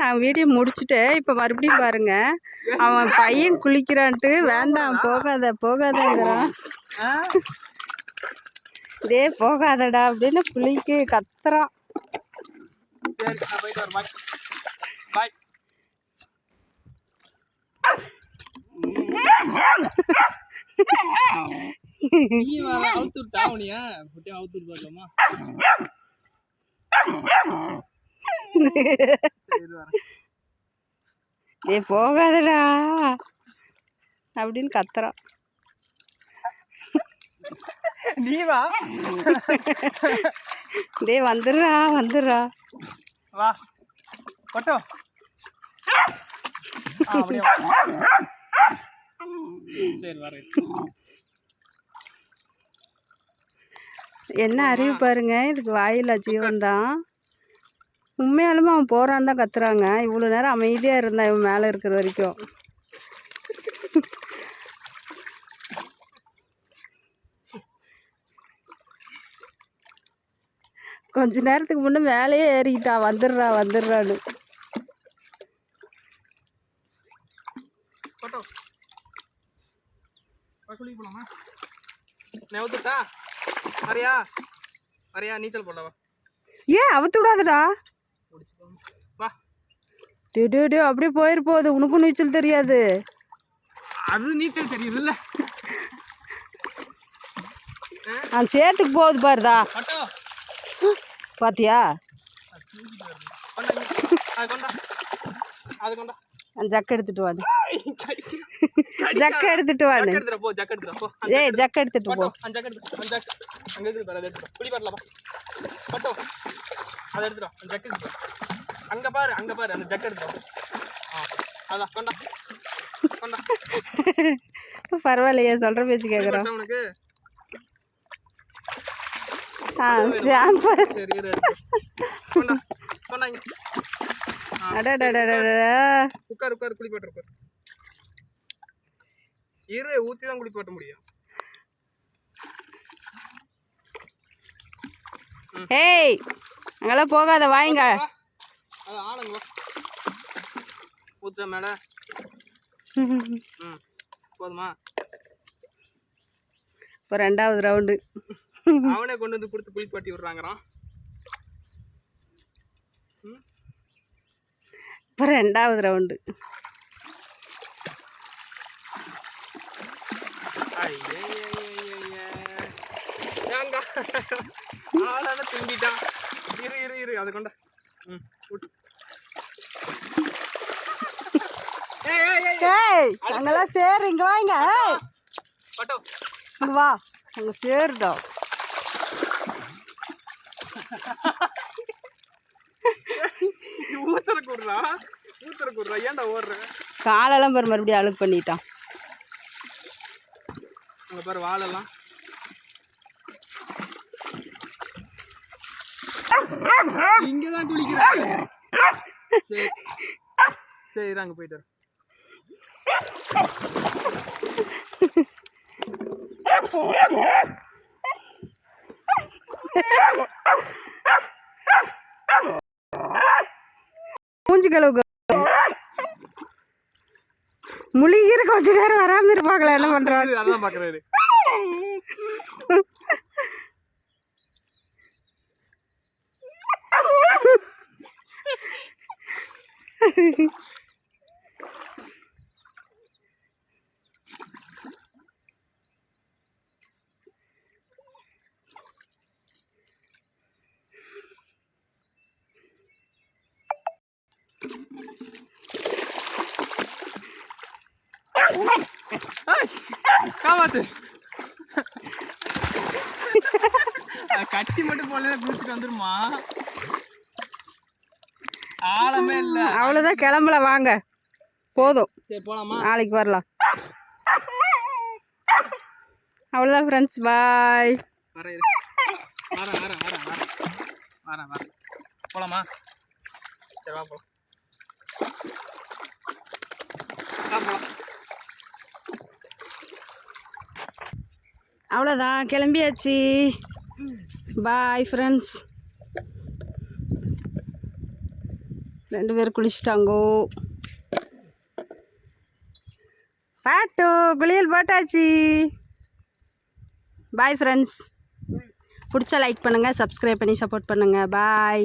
நான் வீடியோ முடிச்சுட்டேன் இப்போ மறுபடியும் பாருங்க. அவன் பையன் குளிக்கிறான்ட்டு வேண்டாம் போகாத போகாதங்கிறான். இதே போகாதடா அப்படின்னு குளிக்கு கத்துறான். நீ வர அவுத்து உனியா அவுத்து விட்டு பார்க்கலாமா? டேய் போகாதடா. அப்படின்னு கத்துறான். நீ வா டேய் வந்துடுறா வந்துடுறா. வா. வரேன் என்ன அறிவு பாருங்க இதுக்கு வாயில்லா ஜீவன் தான் உண்மையாலுமே அவன் போறான்னு தான் கத்துறாங்க. இவ்வளோ நேரம் அமைதியாக இருந்தான் இவன் மேலே இருக்கிற வரைக்கும். கொஞ்ச நேரத்துக்கு முன்னே மேலேயே ஏறிக்கிட்டான் வந்துடுறா வந்துடுறான்னு. நீச்சல் போடலாம்? ஏன் அவுத்து விடாதடா. வா. டே டே டே அப்படியே போயிரு போகுது உனக்கும் நீச்சல் தெரியாது. அது நீச்சல் தெரியுதுல்ல. அந்த சேத்துக்கு போகுது பாருதா பாத்தியா? ஜக்கு எடுத்துட்டு வாடு. ஜக்கு எடுத்துட்டு வாடு. ஏய் ஜக்கு எடுத்துட்டு போ. அதை எடுத்துடா குடி பாருல பா பட்டோ அதை எடுத்துடா அந்த ஜக் எடுத்துடா அங்க பாரு அங்க பாரு அந்த ஜக் எடுத்துடா ஆ அதான் கொண்டா. கொண்டா. பரவாயில்லையே சொல்ற பேச்சு கேட்குறோம் உனக்கு? ஆ ஷாம்பு சரி. கொண்டா கொண்டா உட்கார். உட்கார் குளிப்பாட்டு உட்கார் இரு ஊத்தி தான் குளிப்பாட்ட முடியும். ஏய் அங்கெல்லாம் போகாத வாங்க. ஊத்துற மேல. போதுமா? இப்போ ரெண்டாவது ரவுண்டு. அவனே கொண்டு வந்து கொடுத்து குளிப்பாட்டி விடுறாங்கறான். இப்போ ரெண்டாவது ரவுண்டு. ஆளான திரும்பிட்டான் இரு அதை கொண்டா ம் ஏய் அங்கெல்லாம் சேரு இங்கே வாங்க வா அங்கே சேருடா ஊத்தர கூடுறா ஊத்தர கூடுறா ஏன்டா ஓடுற காலெல்லாம் பாரு மறுபடியும் அழுக்கு பண்ணிட்டான் அங்க பாரு வாழெல்லாம் இங்கதான் குளிக்கிறாங்க சரி. சரி அங்க போயிட்டு. மூஞ்சி கழுவுக்கு. முழுகிற கொஞ்ச நேரம் வராமல் இருப்பாங்களா என்ன பண்ணுறாங்க இரு, அதான் பாக்குறாரு ஏய், காமாத்து. கட்டி மட்டும் போல குளிச்சுட்டு வந்துருமா? அவ்வளோதான் கிளம்பல வாங்க. போதும். நாளைக்கு வரலாம். அவ்வளோதான் ஃப்ரெண்ட்ஸ் பாய் வரேன் இரு. வரேன் வரேன் வரேன் வரேன். வரேன் வரேன். போலாமா? சரி வா போலாம். அவ்வளோதான் கிளம்பியாச்சு. பாய் ஃப்ரெண்ட்ஸ் ரெண்டு பேர் குளிச்சிட்டாங்கோ. பாட்டு குளியல் போட்டாச்சு. பாய் ஃப்ரெண்ட்ஸ் பிடிச்சா லைக் பண்ணுங்கள் சப்ஸ்கிரைப் பண்ணி சப்போர்ட் பண்ணுங்கள் பாய்